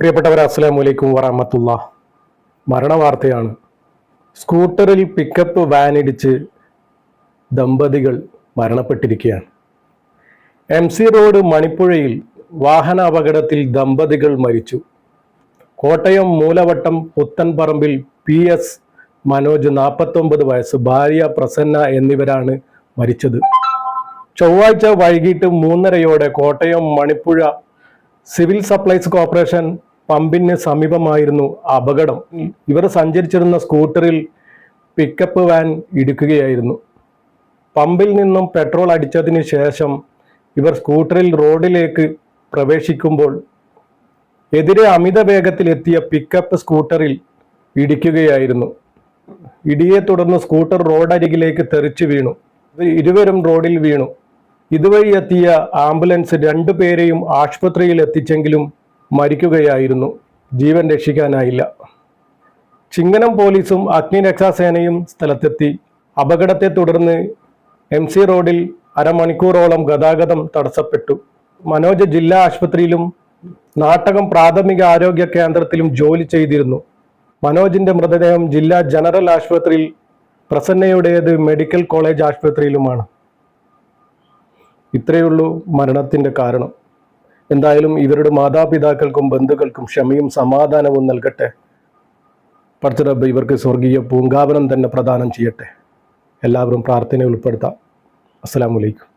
പ്രിയപ്പെട്ടവർ അസ്സാം വലൈക്കും വറഹമത്തുള്ള. മരണവാർത്തയാണ്. സ്കൂട്ടറിൽ പിക്കപ്പ് വാൻ ഇടിച്ച് ദമ്പതികൾ മരണപ്പെട്ടിരിക്കുകയാണ്. എം സി റോഡ് മണിപ്പുഴയിൽ വാഹന അപകടത്തിൽ ദമ്പതികൾ മരിച്ചു. കോട്ടയം മൂലവട്ടം പുത്തൻപറമ്പിൽ പി എസ് മനോജ് നാൽപ്പത്തൊമ്പത് വയസ്സ് ഭാര്യ പ്രസന്ന എന്നിവരാണ് മരിച്ചത്. ചൊവ്വാഴ്ച വൈകിട്ട് മൂന്നരയോടെ Kottayam Manipuzha civil supplies corporation പമ്പിന് സമീപമായിരുന്നു അപകടം. ഇവർ സഞ്ചരിച്ചിരുന്ന സ്കൂട്ടറിൽ പിക്കപ്പ് വാൻ ഇടിക്കുകയായിരുന്നു. പമ്പിൽ നിന്നും പെട്രോൾ അടിച്ചതിന് ശേഷം ഇവർ സ്കൂട്ടറിൽ റോഡിലേക്ക് പ്രവേശിക്കുമ്പോൾ എതിരെ അമിത വേഗത്തിൽ എത്തിയ പിക്കപ്പ് സ്കൂട്ടറിൽ ഇടിക്കുകയായിരുന്നു. ഇടിയെ തുടർന്ന് സ്കൂട്ടർ റോഡരികിലേക്ക് തെറിച്ചു വീണു. ഇരുവരും റോഡിൽ വീണു. ഇതുവഴി എത്തിയ ആംബുലൻസ് രണ്ടുപേരെയും ആശുപത്രിയിൽ എത്തിച്ചെങ്കിലും മരിക്കുകയായിരുന്നു. ജീവൻ രക്ഷിക്കാനായില്ല. ചിങ്ങനം പോലീസും അഗ്നിരക്ഷാസേനയും സ്ഥലത്തെത്തി. അപകടത്തെ തുടർന്ന് എം സി റോഡിൽ അരമണിക്കൂറോളം ഗതാഗതം തടസ്സപ്പെട്ടു. മനോജ് ജില്ലാ ആശുപത്രിയിലും നാട്ടകം പ്രാഥമിക ആരോഗ്യ കേന്ദ്രത്തിലും ജോലി ചെയ്തിരുന്നു. മനോജിന്റെ മൃതദേഹം ജില്ലാ ജനറൽ ആശുപത്രിയിൽ പ്രസന്നയുടേത് മെഡിക്കൽ കോളേജ് ആശുപത്രിയിലുമാണ്. ഇത്രയുള്ളൂ മരണത്തിന്റെ കാരണം. എന്തായാലും ഇവരുടെ മാതാപിതാക്കൾക്കും ബന്ധുക്കൾക്കും ക്ഷമയും സമാധാനവും നൽകട്ടെ. പടച്ചിറബ് ഇവർക്ക് സ്വർഗീയ പൂങ്കാവനം തന്നെ പ്രദാനം ചെയ്യട്ടെ. എല്ലാവരും പ്രാർത്ഥന ഉൾപ്പെടുത്താം. അസ്സാം അലൈക്കും.